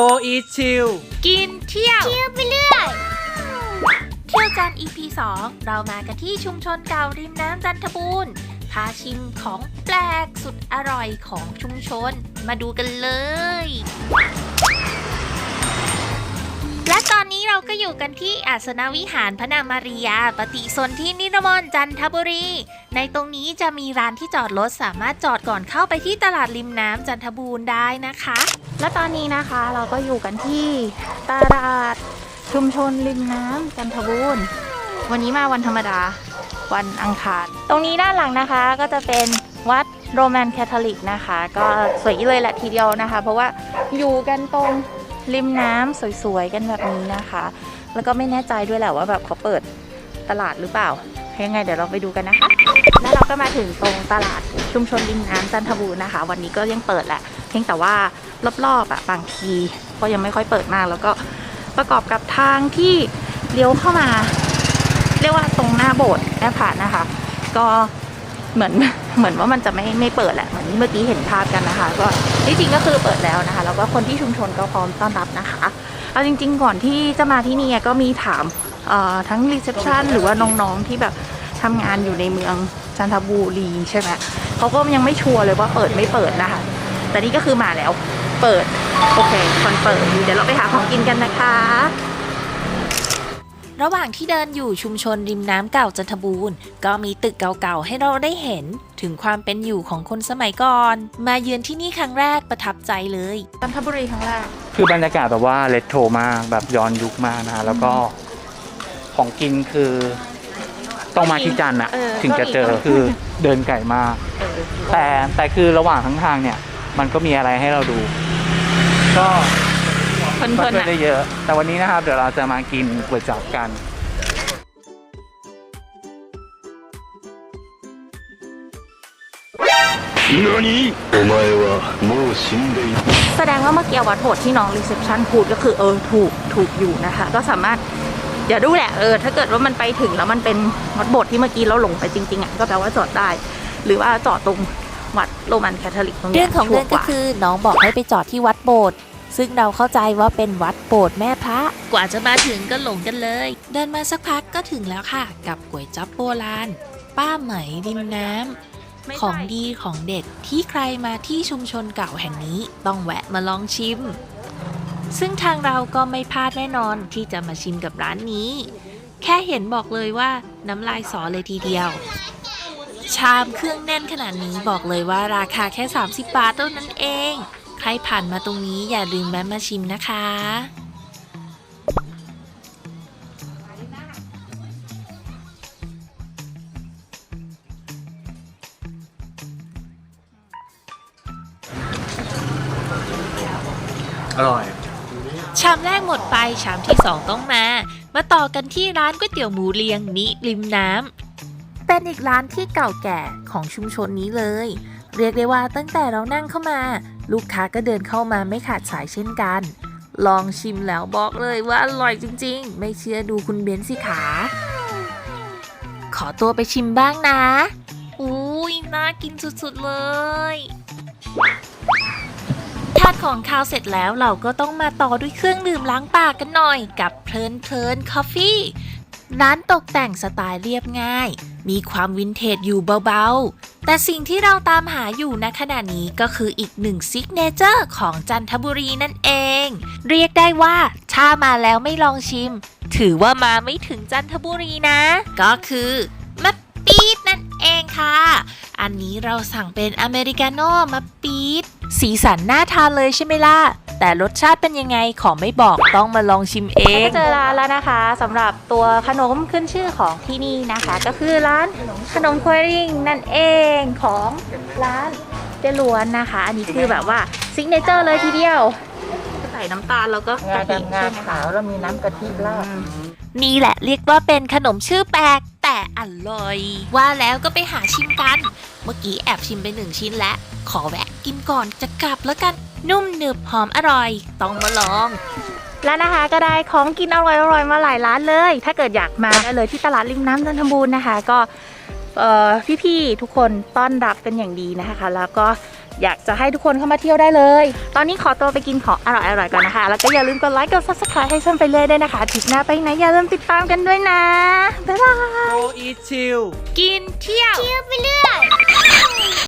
Go Eat Chill กินเที่ยว เที่ยวไปเรื่อย เที่ยวจันทร์ EP 2 เรามากันที่ชุมชนเก่าริมน้ำจันทบูรณ์พาชิมของแปลกสุดอร่อยของชุมชน มาดูกันเลย เราก็อยู่กันที่อาสนวิหารพระนางมาริยา ปฏิสนธินิรมนจันทบุรี ในตรงนี้จะมีร้านที่จอดรถสามารถจอดก่อนเข้าไปที่ตลาดริมน้ำจันทบูรณ์ได้นะคะ และตอนนี้นะคะเราก็อยู่กันที่ตลาดชุมชนริมน้ำจันทบูรณ์ วันนี้มาวันธรรมดาวันอังคาร ตรงนี้ด้านหลังนะคะก็จะเป็นวัดโรมันแคทอลิกนะคะ ก็สวยเลยแหละทีเดียวนะคะ เพราะว่าอยู่กันตรง ริมน้ำสวยๆกันแบบนี้นะคะ แล้วก็ไม่แน่ใจด้วยแหละว่าแบบเขาเปิดตลาดหรือเปล่ายังไงเดี๋ยวเราไปดูกันนะคะ แล้วเราก็มาถึงตรงตลาดชุมชนริมน้ำจันทบูรณ์นะคะ วันนี้ก็ยังเปิดแหละ เพียงแต่ว่ารอบๆอะบางทีก็ยังไม่ค่อยเปิดมาก แล้วก็ประกอบกับทางที่เลี้ยวเข้ามา เรียกว่าตรงหน้าโบสถ์แม่ผ่านนะคะ ก็ เหมือนเหมือนว่ามันจะไม่ไม่เปิดแหละเหมือนที่เมื่อกี้เห็นภาพกันนะคะ ก็ที่จริงก็คือเปิดแล้วนะคะ แล้วก็คนที่ชุมชนก็พร้อมต้อนรับนะคะเอาจริง ๆ ก่อนที่จะมาที่นี่ก็มีถามทั้งรีเซพชันหรือว่าน้องๆที่แบบทำงานอยู่ในเมืองจันทบุรีใช่ไหมเขาก็ยังไม่ชัวร์เลยว่าเปิดไม่เปิดนะคะ แต่นี่ก็คือมาแล้วเปิด โอเคคอนเปิดเดี๋ยวเราไปหาของกินกันนะคะ ระหว่างที่เดินอยู่ชุมชนริมน้ำเก่าจันทบูรณ์ ก็มีตึกเก่าๆให้เราได้เห็น ถึงความเป็นอยู่ของคนสมัยก่อน มาเยือนที่นี่ครั้งแรกประทับใจเลยจันทบุรีครั้งแรก คือบรรยากาศแบบว่าเลโทรมากแบบย้อนยุคมากนะฮะแล้วก็ของกินคือต้องมาที่จันทร์อะเออถึงจะเจอก็มีคือเดินไก่มากเออแต่แต่คือระหว่างทั้งทางเนี่ย มันก็มีอะไรให้เราดู ก็เพื่อนๆนได้เยอะ แต่วันนี้นะครับ เดี๋ยวเราจะมากินก๋วยจั๊บกันแสดงว่าเมื่อกี้วัดโหดที่น้องรีเซพชันพูดก็คือเออถูกถูกอยู่นะคะ ก็สามารถอย่าดูแหละเออถ้าเกิดว่ามันไปถึงแล้วมันเป็นวัดโบสถ์ที่เมื่อกี้เราหลงไปจริงๆอะก็แปลว่าจอดได้ หรือว่าจอดตรงวัดโรมันแคทอลิกตรงนี้เรื่องของเรื่องก็คือน้องบอกให้ไปจอดที่วัดโบสถ์ ซึ่งเราเข้าใจว่าเป็นวัดโบสถ์แม่พระ กว่าจะมาถึงก็หลงกันเลย เดินมาสักพักก็ถึงแล้วค่ะ กับก๋วยจั๊บโบราณ ป้าไหมริมน้ำไม่ของใช่ดีของเด็ดที่ใครมาที่ชุมชนเก่าแห่งนี้ต้องแวะมาลองชิม ซึ่งทางเราก็ไม่พลาดแน่นอนที่จะมาชิมกับร้านนี้ แค่เห็นบอกเลยว่าน้ำลายสอเลยทีเดียวชามเครื่องแน่นขนาดนี้บอกเลยว่าราคาแค่ 30 บาทเท่านั้นเอง ใครผ่านมาตรงนี้อย่าลืมแวะมาชิมนะคะ อร่อย ชามแรกหมดไป ชามที่สองต้องมา มาต่อกันที่ร้านก๋วยเตี๋ยวหมูเลียงนิริมน้ำเป็นอีกร้านที่เก่าแก่ของชุมชนนี้เลย เรียกได้ว่าตั้งแต่เรานั่งเข้ามา ลูกค้าก็เดินเข้ามาไม่ขาดสายเช่นกัน ลองชิมแล้วบอกเลยว่าอร่อยจริง ๆ ไม่เชื่อดูคุณเบนซ์สิขา ขอตัวไปชิมบ้างนะ อุ้ยน่ากินสุดๆเลยทานของคาวเสร็จแล้วเราก็ต้องมาต่อด้วยเครื่องดื่มล้างปากกันหน่อยกับเพลินเพลินคอฟฟี่ร้านตกแต่งสไตล์เรียบง่าย มีความวินเทจอยู่เบาๆ แต่สิ่งที่เราตามหาอยู่ณขณะนี้ก็คืออีกหนึ่งซิกเนเจอร์ของจันทบุรีนั่นเอง เรียกได้ว่าถ้ามาแล้วไม่ลองชิม ถือว่ามาไม่ถึงจันทบุรีนะ ก็คือมะปี๊ดนั่นเองค่ะ อันนี้เราสั่งเป็นอเมริกาโน่มะปี๊ดสีสันน่าทานเลยใช่ไหมล่ะ แต่รสชาติเป็นยังไงขอไม่บอกต้องมาลองชิมเองก็เจอร้านแล้วนะคะสำหรับตัวขนมขึ้นชื่อของที่นี่นะคะ ก็คือร้านขนมควริงนั่นเองของร้านเจล้วนนะคะ อันนี้คือแบบว่าซิกเนเจอร์เลยทีเดียวใส่น้ำตาลแล้วก็กะทิใช่ไหมคะแล้วมีน้ำกะทิราดนี่แหละเรียกว่าเป็นขนมชื่อแปลกแต่อร่อย ว่าแล้วก็ไปหาชิมกัน เมื่อกี้แอบชิมไปหนึ่งชิ้นแล้วขอแวะ กินก่อนจะกลับแล้วกัน นุ่มหนึบหอมอร่อย ต้องมาลองแล้วนะคะก็ได้ของกินอร่อยๆมาหลายร้านเลย ถ้าเกิดอยากมาได้เลยที่ตลาดริมน้ำจันทบูรณ์นะคะ ก็เอ่อพี่ๆทุกคนต้อนรับเป็นอย่างดีนะคะ แล้วก็อยากจะให้ทุกคนเข้ามาเที่ยวได้เลย ตอนนี้ขอตัวไปกินของอร่อยๆก่อนนะคะ แล้วก็อย่าลืมกดไลค์กด subscribe ให้ฉันไปเลยด้วยนะคะทริปหน้าไปไหนอย่าลืมติดตามกันด้วยนะบ๊ายบาย Go eat chill กินเที่ยวเที่ยวไปเรื่อย